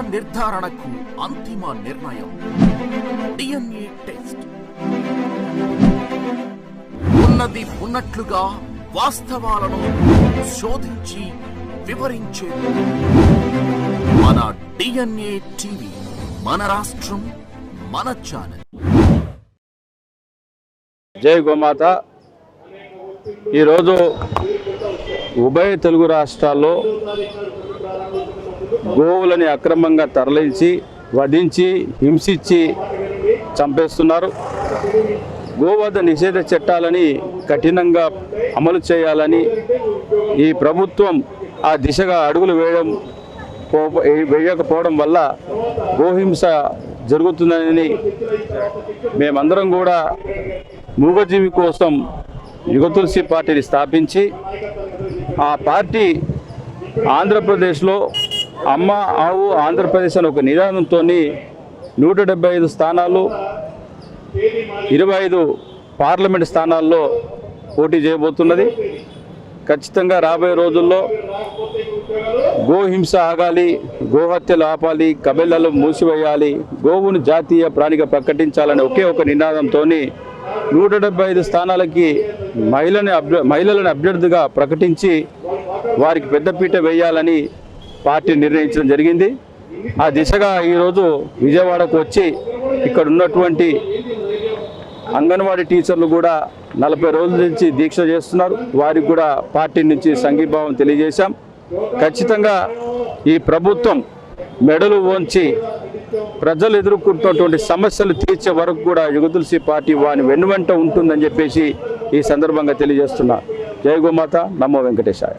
నిర్ధారణకు అంతిమ నిర్ణయం. DNA test. ఉన్నది ఉన్నట్లుగా వాస్తవాలను శోధించి వివరించే. మన డిఎన్ఏ టీవీ మన రాష్ట్రం మన ఛానల్. జై గోమాత. ఈరోజు ఉభయ తెలుగు రాష్ట్రాల్లో గోవులని అక్రమంగా తరలించి వధించి హింసించి చంపేస్తున్నారు. గోవధ నిషేధ చట్టాలని కఠినంగా అమలు చేయాలని ఈ ప్రభుత్వం ఆ దిశగా అడుగులు వేయడం పో- వేయకపోవడం వల్ల గోహింస జరుగుతుందని మేమందరం కూడా మూగజీవి కోసం యుగతులసి పార్టీని స్థాపించి ఆ పార్టీ ఆంధ్రప్రదేశ్లో అమ్మ ఆవు ఆంధ్రప్రదేశ్ అని ఒక నిదానంతో నూట డెబ్బై ఐదు స్థానాలు ఇరవై ఐదు పార్లమెంట్ స్థానాల్లో పోటీ చేయబోతున్నది. ఖచ్చితంగా రాబోయే రోజుల్లో గోహింస ఆగాలి గోహత్యలు ఆపాలి కబెళ్ళలో మూసివేయాలి గోవును జాతీయ ప్రాణిగా ప్రకటించాలనే ఒకే ఒక నినాదంతో నూట డెబ్బై ఐదు స్థానాలకి మహిళని అభ్య మహిళలను అభ్యర్థిగా ప్రకటించి వారికి పెద్దపీట వేయాలని పార్టీ నిర్ణయించడం జరిగింది. ఆ దిశగా ఈరోజు విజయవాడకు వచ్చి ఇక్కడ ఉన్నటువంటి అంగన్వాడీ టీచర్లు కూడా నలభై రోజుల నుంచి దీక్ష చేస్తున్నారు. వారికి కూడా పార్టీ నుంచి సంఘీభావం తెలియజేశాం. ఖచ్చితంగా ఈ ప్రభుత్వం మెడలు వంచి ప్రజలు ఎదుర్కొంటున్నటువంటి సమస్యలు తీర్చే వరకు కూడా యుగతులసి పార్టీ వాని వెన్నువెంట ఉంటుందని చెప్పేసి ఈ సందర్భంగా తెలియజేస్తున్నా. జయగోమాత నమో వెంకటేశాయ.